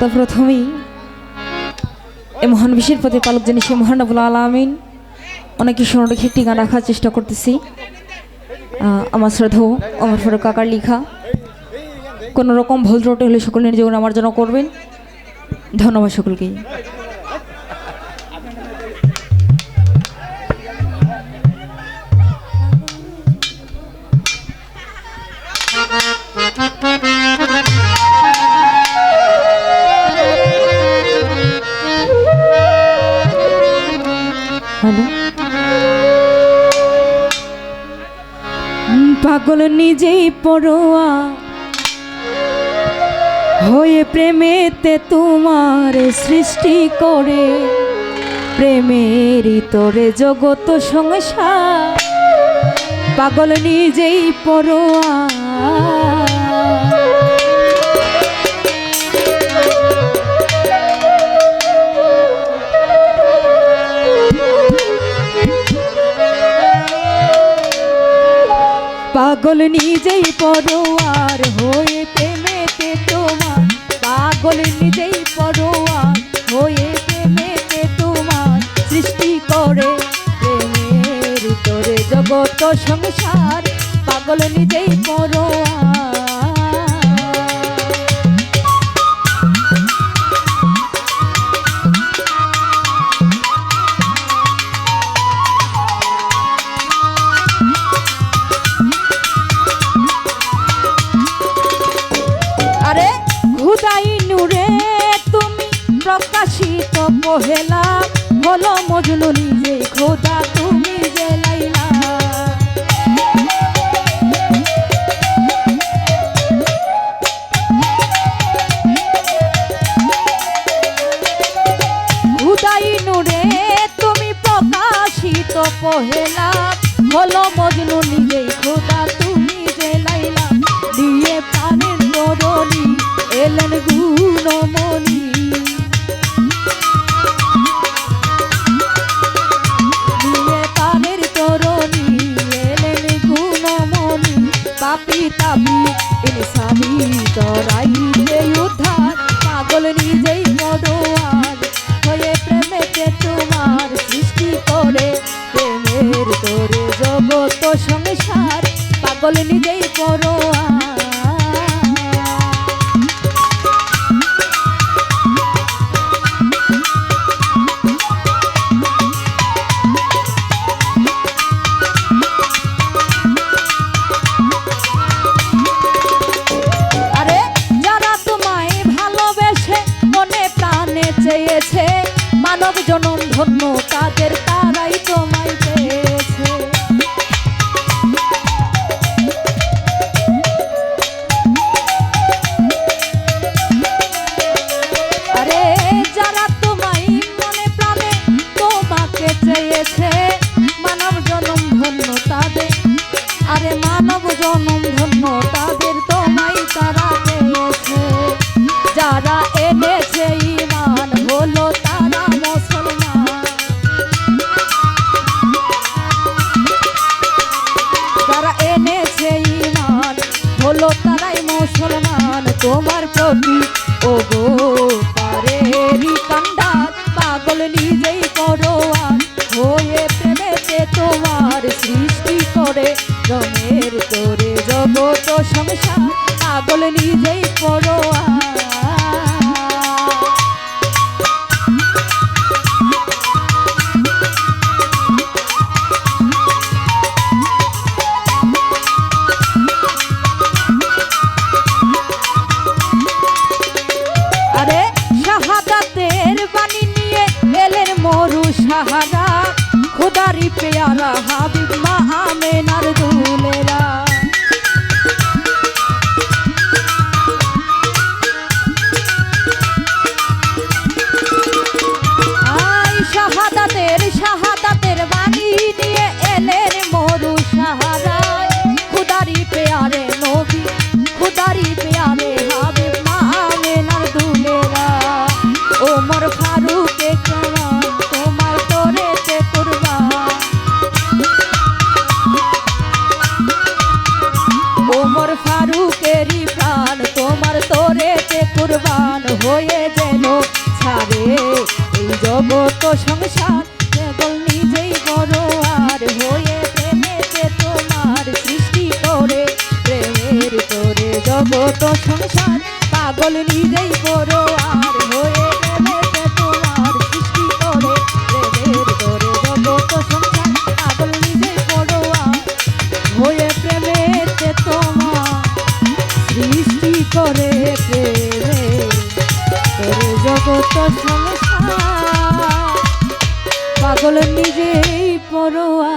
তো প্রথমেই এ মহান বিশ্বের প্রতিপালক যিনি সে মহান আবুল আলমিন অনেকে সোনারেখে একটি গান রাখার চেষ্টা করতেছি। আমার শ্রদ্ধেয় আমার ফেরক কাকার লেখা কোনো রকম ভুল ত্রুটি হলে সকল নির্যোগ আমার জন্য করবেন। ধন্যবাদ সকলকেই হ্যালো পাগল নিজেই পড়োয়া। হয়ে প্রেমেতে তোমার সৃষ্টি করে। প্রেমেরই তোরে জগত সংসার। পাগল নিজেই পড়োয়া। পাগল নিজেই পড়োয়ার হয়ে প্রেমেতে তোমার। পাগল নিজেই পড়োয়ার হয়ে প্রেমেতে তোমার। সৃষ্টি করে প্রেমের তোরে জগত সংসার। পাগল নিজেই পহেলা বলো মজনু নিজে খোদা তুমি যে লাইলা। তুমি প্রকাশিত পহেলা মজনু পাগল নিজেই পড়োয়া হলো তারাই মুসলমান, তোমার প্রতি। ও গো পারে কান্ডার পাগল নিজেই করো হয়ে প্রেমেতে তোমার সৃষ্টি করে, রঙের তোরে জগত সংসার, পাগল নিজেই করো সাহারা प्यारी प्यारा हाबीब महा में नर दूले জগত সংসার কেবল নিজেই বড় আর হয়ে প্রেমেতে তোমার সৃষ্টি করে, প্রেমের তোরে জগত সংসার পাগল নিজেই বড় আর হয়ে প্রেমেতে তোমার সৃষ্টি করে, প্রেমের তোরে জগত সংসার পাগল নিজেই বড় আর হয়ে প্রেমেতে তোমার সৃষ্টি করে প্রেমে তোর জগত সংসার পাগল নিজেই পড়োয়া